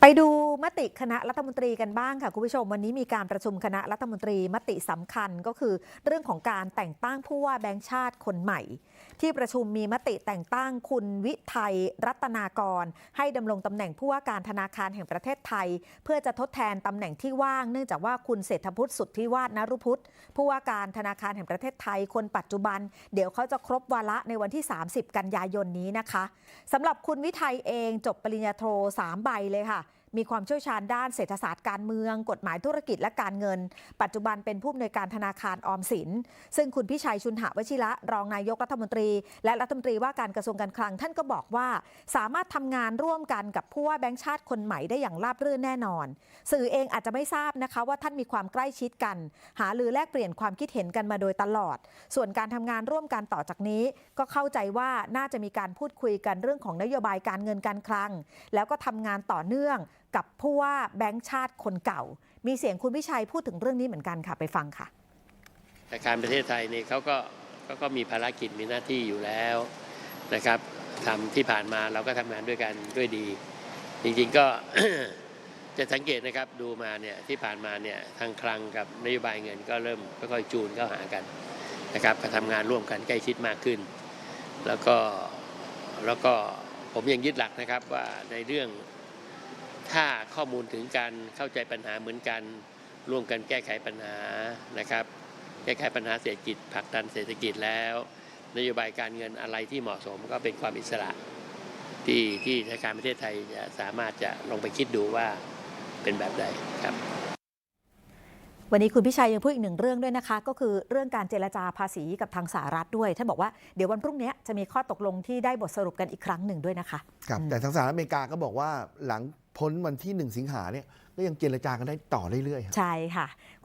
ไปดูมติคณะรัฐมนตรีกันบ้างค่ะคุณผู้ชม วันนี้มีการประชุมคณะรัฐมนตรีมติสำคัญก็คือ เรื่องของการแต่งตั้งผู้ว่าแบงค์ชาติคนใหม่ ที่ประชุมมีมติแต่งตั้งคุณวิทยรัตนากร ให้ดำรงตำแหน่งผู้ว่าการธนาคารแห่งประเทศไทย เพื่อจะทดแทนตำแหน่งที่ว่าง เนื่องจากว่าคุณเศรษฐพุทธสุทธิวาฒนรุพุทธผู้ว่าการธนาคารแห่งประเทศไทย คนปัจจุบัน เดี๋ยวเขาจะครบวาระในวันที่ 30 กันยายนนี้นะคะสำหรับคุณวิทยเองจบปริญญาโท3ใบเลยค่ะ มีความเชี่ยวชาญด้านเศรษฐศาสตร์การเมือง กฎหมายธุรกิจและการเงิน ปัจจุบันเป็นผู้อำนวยการธนาคารออมสิน ซึ่งคุณพิชัยชุนหวชิระรองนายกรัฐมนตรี และรัฐมนตรีว่าการกระทรวงการคลังท่านก็บอกว่า สามารถทำงานร่วมกันกับผู้ว่าแบงค์ชาติคนใหม่ได้อย่างราบรื่นแน่นอน สื่อเองอาจจะไม่ทราบนะคะว่าท่านมีความใกล้ชิดกัน หาลือแลกเปลี่ยนความคิดเห็นกันมาโดยตลอด ส่วนการทำงานร่วมกันต่อจากนี้ ก็เข้าใจว่าน่าจะมีการพูดคุยกันเรื่องของนโยบายการเงินการคลัง แล้วก็ทำงานต่อเนื่องกับผู้ว่าแบงค์ชาติคนเก่า มีเสียงคุณพิชัยพูดถึงเรื่องนี้เหมือนกันค่ะไปฟังค่ะธนาคารประเทศไทยเนี่ยเขาก็เขาก็มีภารกิจมีหน้าที่อยู่แล้วนะครับทำที่ผ่านมาเราก็ทำงานด้วยกันด้วยดี จริงๆก็จะสังเกตนะครับดูมาเนี่ยที่ผ่านมาเนี่ยทางคลังกับนโยบายเงินก็เริ่มค่อยๆจูนเข้าหากันนะครับก็ทำงานร่วมกันใกล้ชิดมากขึ้น แล้วก็แล้วก็ผมยังยึดหลักนะครับว่าในเรื่อง ถ้าข้อมูลถึงการเข้าใจปัญหาเหมือนกัน ร่วมกันแก้ไขปัญหานะครับ แก้ไขปัญหาเศรษฐกิจผลักดันเศรษฐกิจแล้ว นโยบายการเงินอะไรที่เหมาะสมก็เป็นความอิสระที่ที่ธนาคารประเทศไทยจะสามารถจะลองไปคิดดูว่าเป็นแบบใดครับ วันนี้คุณพิชัยยังพูดอีกหนึ่งเรื่องด้วยนะคะ ก็คือเรื่องการเจรจาภาษีกับทางสหรัฐด้วยท่านบอกว่าเดี๋ยววันพรุ่งนี้จะมีข้อตกลงที่ได้บทสรุปกันอีกครั้งหนึ่งด้วยนะคะครับอืมแต่ทางสหรัฐอเมริกาก็บอกว่าหลัง พ้นวันที่ 1 สิงหาเนี่ยก็ยังเจรจากันได้ต่อเรื่อยๆครับ ใช่ค่ะ